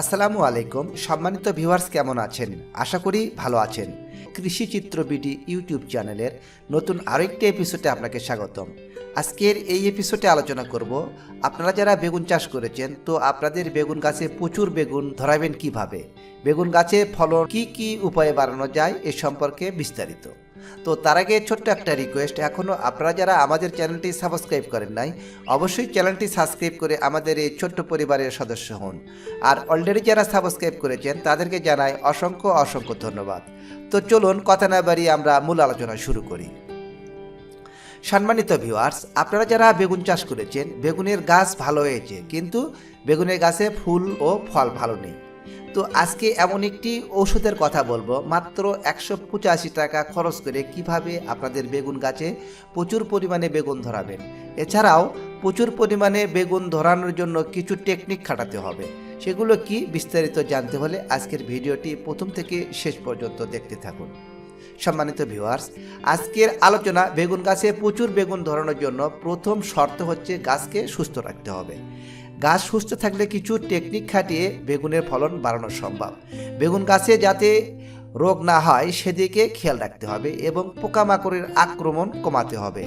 আসসালামু আলাইকুম, সম্মানিত ভিউয়ার্স কেমন আছেন? আশা করি ভালো আছেন। কৃষি চিত্র বিডি ইউটিউব চ্যানেলের নতুন আরেকটি এপিসোডে আপনাকে স্বাগতম। আজকের এই এপিসোডে আলোচনা করব, আপনারা যারা বেগুন চাষ করেছেন, তো আপনাদের বেগুন গাছে প্রচুর বেগুন ধরাবেন কীভাবে? বেগুন গাছে ফলন কি কি উপায়ে বাড়ানো যায় এ সম্পর্কে বিস্তারিত। তো তার আগে ছোট্ট একটা রিকোয়েস্ট এখনও আপনারা যারা আমাদের চ্যানেলটি সাবস্ক্রাইব করেন নাই, অবশ্যই চ্যানেলটি সাবস্ক্রাইব করে আমাদের এই ছোট্ট পরিবারের সদস্য হন। আর অলরেডি যারা সাবস্ক্রাইব করেছেন, তাদেরকে জানাই অসংখ্য অসংখ্য ধন্যবাদ। তো চলুন, কথা না বাড়িয়ে আমরা মূল আলোচনা শুরু করি। সম্মানিত ভিউয়ার্স আপনারা যারা বেগুন চাষ করেছেন, বেগুনের গাছ ভালো হয়েছে, কিন্তু বেগুনের গাছে ফুল ও ফল ভালো নেই। তো আজকে এমন একটি ওষুধের কথা বলব। মাত্র একশো পঁচাশি টাকা খরচ করে কীভাবে আপনাদের বেগুন গাছে প্রচুর পরিমাণে বেগুন ধরাবেন। এছাড়াও প্রচুর পরিমাণে বেগুন ধরানোর জন্য কিছু টেকনিক খাটাতে হবে। সেগুলো কি বিস্তারিত জানতে হলে আজকের ভিডিওটি প্রথম থেকে শেষ পর্যন্ত দেখতে থাকুন। সম্মানিত ভিউয়ার্স, আজকের আলোচনা বেগুন গাছে প্রচুর বেগুন ধরানোর জন্য প্রথম শর্ত হচ্ছে গাছকে সুস্থ রাখতে হবে। গাছ সুস্থ থাকলে কিছু টেকনিক খাটিয়ে বেগুনের ফলন বাড়ানো সম্ভব। বেগুন গাছে যাতে রোগ না হয়, সেদিকে খেয়াল রাখতে হবে এবং পোকামাকড়ের আক্রমণ কমাতে হবে।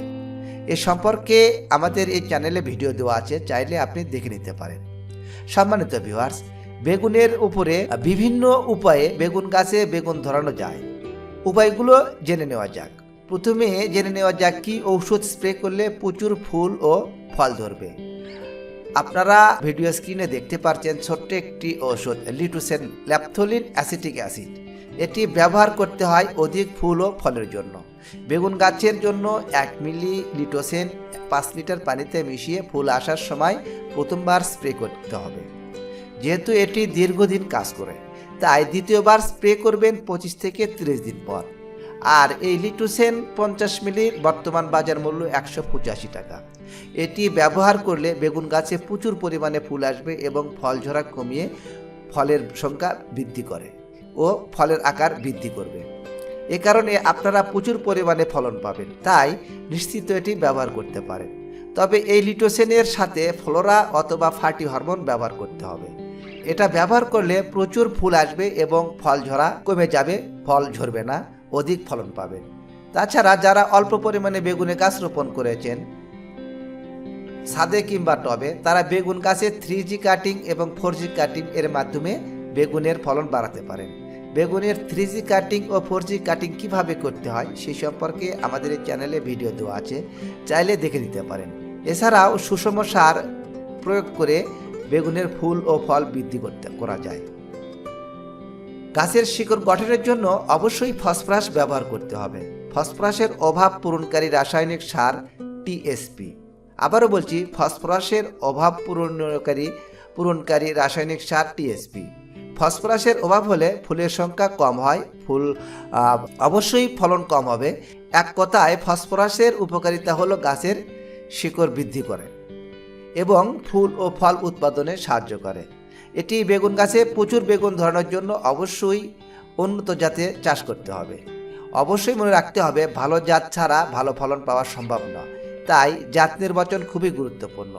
এ সম্পর্কে আমাদের এই চ্যানেলে ভিডিও দেওয়া আছে, চাইলে আপনি দেখে নিতে পারেন। সম্মানিত ভিউয়ার্স বেগুনের উপরে বিভিন্ন উপায়ে বেগুন গাছে বেগুন ধরানো যায়। উপায়গুলো জেনে নেওয়া যাক। প্রথমে জেনে নেওয়া যাক কি ঔষধ স্প্রে করলে প্রচুর ফুল ও ফল ধরবে। আপনারা ভিডিও স্ক্রিনে দেখতে পাচ্ছেন ছোট্ট একটি ওষুধ লিটুসেন ল্যাপথোলিন অ্যাসিটিক অ্যাসিড। এটি ব্যবহার করতে হয় অধিক ফুল ও ফলের জন্য। বেগুন গাছের জন্য এক মিলি লিটোসেন পাঁচ লিটার পানিতে মিশিয়ে ফুল আসার সময় প্রথমবার স্প্রে করতে হবে। যেহেতু এটি দীর্ঘদিন কাজ করে, তাই দ্বিতীয়বার স্প্রে করবেন পঁচিশ থেকে তিরিশ দিন পর। আর এই লিটুসেন পঞ্চাশ মিলির বর্তমান বাজার মূল্য একশো পঁচাশি টাকা। এটি ব্যবহার করলে বেগুন গাছে প্রচুর পরিমাণে ফুল আসবে এবং ফল ঝরা কমিয়ে ফলের সংখ্যা বৃদ্ধি করে ও ফলের আকার বৃদ্ধি করবে। এ কারণে আপনারা প্রচুর পরিমাণে ফলন পাবেন। তাই নিশ্চিত এটি ব্যবহার করতে পারেন। তবে এই লিটোসেনের সাথে ফ্লোরা অথবা ফার্টি হরমোন ব্যবহার করতে হবে। এটা ব্যবহার করলে প্রচুর ফুল আসবে এবং ফল ঝরা কমে যাবে, ফল ঝরবে না, অধিক ফলন পাবেন। তাছাড়া যারা অল্প পরিমাণে বেগুনে গাছ রোপণ করেছেন ছাদে কিংবা টবে, তারা বেগুন গাছে থ্রি জি কাটিং এবং ফোর জি কাটিং এর মাধ্যমে বেগুনের ফলন বাড়াতে পারেন। বেগুনের থ্রি জি কাটিং ও ফোর জি কাটিং কীভাবে করতে হয় সেই সম্পর্কে আমাদের এই চ্যানেলে ভিডিও দেওয়া আছে, চাইলে দেখে নিতে পারেন। এছাড়াও সুষম সার প্রয়োগ করে বেগুনের ফুল ও ফল বৃদ্ধি করতে করা যায়। গাছের শিকড় গঠনের জন্য অবশ্যই ফসফরাস ব্যবহার করতে হবে। ফসফরাসের অভাব পূরণকারী রাসায়নিক সার টিএসপি আবারও বলছি, ফসফরাসের অভাব পূরণকারী পূরণকারী রাসায়নিক সার টিএসপি ফসফরাসের অভাব হলে ফুলের সংখ্যা কম হয়, ফুল অবশ্যই ফলন কম হবে। এক কথায়, ফসফরাসের উপকারিতা হলো গাছের শিকড় বৃদ্ধি করে এবং ফুল ও ফল উৎপাদনে সাহায্য করে। এটি বেগুন গাছে প্রচুর বেগুন ধরানোর জন্য অবশ্যই উন্নত জাতে চাষ করতে হবে। অবশ্যই মনে রাখতে হবে, ভালো জাত ছাড়া ভালো ফলন পাওয়া সম্ভব নয়। তাই জাত নির্বাচন খুবই গুরুত্বপূর্ণ।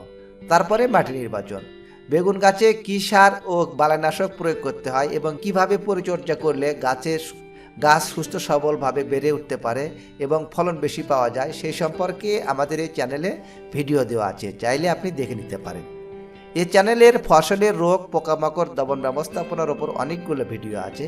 তারপরে মাটি নির্বাচন। বেগুন গাছে কী সার ও বালানাশক প্রয়োগ করতে হয় এবং কীভাবে পরিচর্যা করলে গাছের গাছ সুস্থ সবলভাবে বেড়ে উঠতে পারে এবং ফলন বেশি পাওয়া যায় সেই সম্পর্কে আমাদের এই চ্যানেলে ভিডিও দেওয়া আছে। চাইলে আপনি দেখে নিতে পারেন। এই চ্যানেলের ফসলের রোগ, পোকামাকড়, দমন ব্যবস্থাপনার ওপর অনেকগুলো ভিডিও আছে।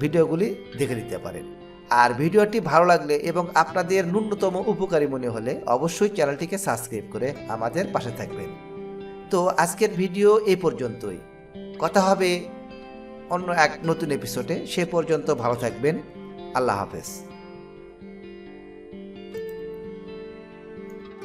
ভিডিওগুলি দেখে নিতে পারেন। আর ভিডিওটি ভালো লাগলে এবং আপনাদের ন্যূনতম উপকারী মনে হলে অবশ্যই চ্যানেলটিকে সাবস্ক্রাইব করে আমাদের পাশে থাকবেন। তো আজকের ভিডিও এ পর্যন্তই। কথা হবে অন্য এক নতুন এপিসোডে। সে পর্যন্ত ভালো থাকবেন। আল্লাহ হাফেজ।